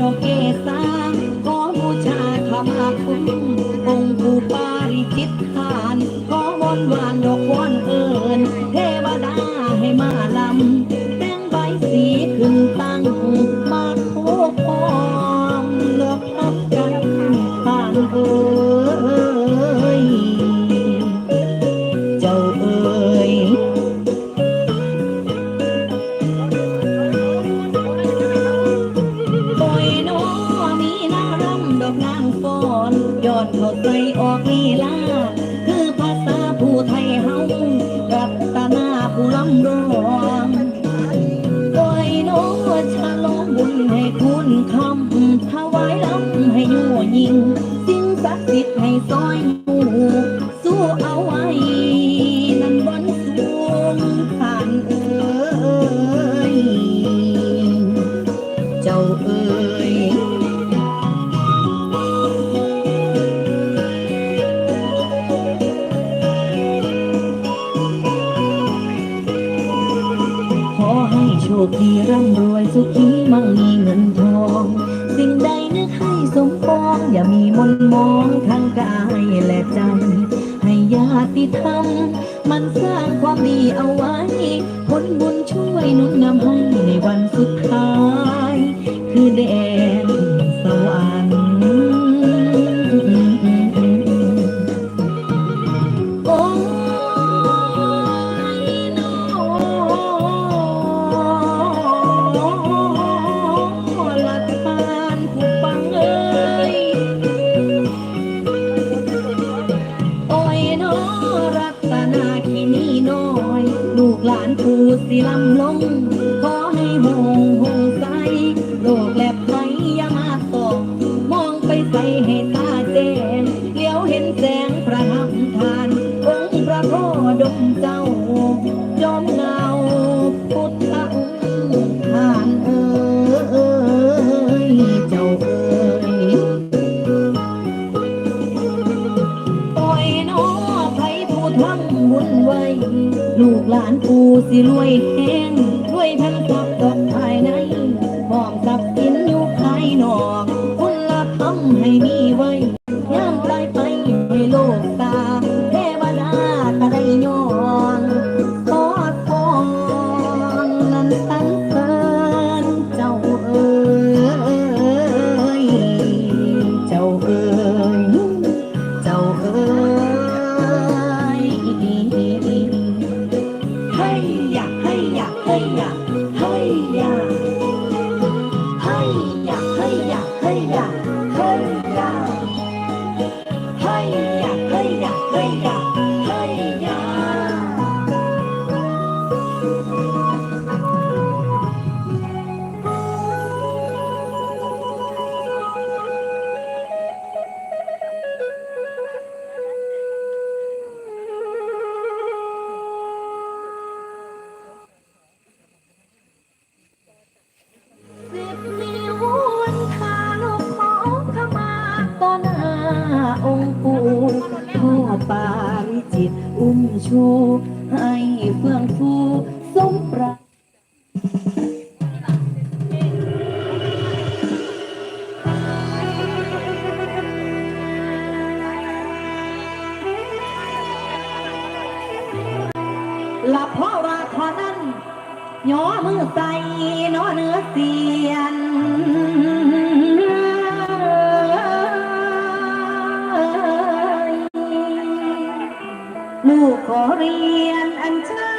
ดอกเกษาขอบูชาขมาคุณองค์ปูปาริจิตทานขอวอนวานดอกวอน สิ่งศักดิ์สิทธิ์ให้ซอยหมู่สู้เอาไว้นั่นบนสูงผ่านเอ้ยเจ้าเอ๋ยขอให้โชคดีร่ำร สมปองอย่ามีมนมองทางกายและใจ ให้ญาติธรรม มันสร้างความดีเอาไว้ ผลบุญช่วยหนุนนำให้ในวันสุดท้าย คือแด หลานผู้สิลำลง ขอให้หงหงใสโลกแลบไหลอย่ามาตก มองไปใส่ให้ตาแจ้งเลี้ยวเห็นแสง ลูกหลานผู้สิรวยแห้งรวยทั้งทรัพย์ดอกภาย home. ปาริจิต อุ้มชู ให้เฟื่องฟูสมปรารถหลับเพราะว่าขอนั้นย่อมือใส่นอเนื้อสี อันเชิ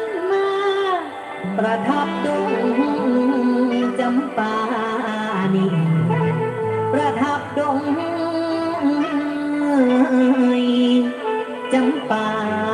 ญมา ประทับดงจำปานีประทับดงจำปา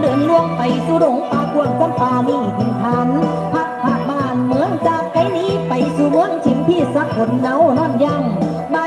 เดินล่วงไปสู่หลงป่ากวงสัมปานีถิ่นฐานพักผักบ้านเมืองจากไกลนี้ไปสู่เมืองชิมพี่สักคนเนานอนยังบ้า